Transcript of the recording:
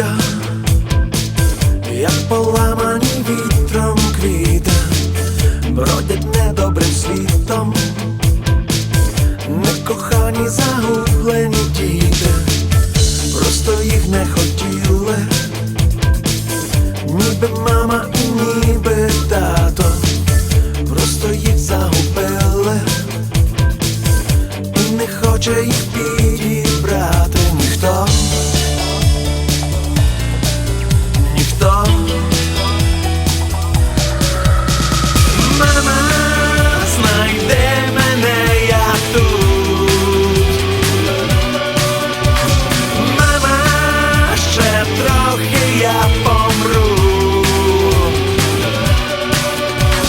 життя, як поламані вітром квіти, бродять недобрим світом, некохані загублені діти, просто їх не хотіли, ніби мама і ніби тато, просто їх загубили, і не хоче їх піти.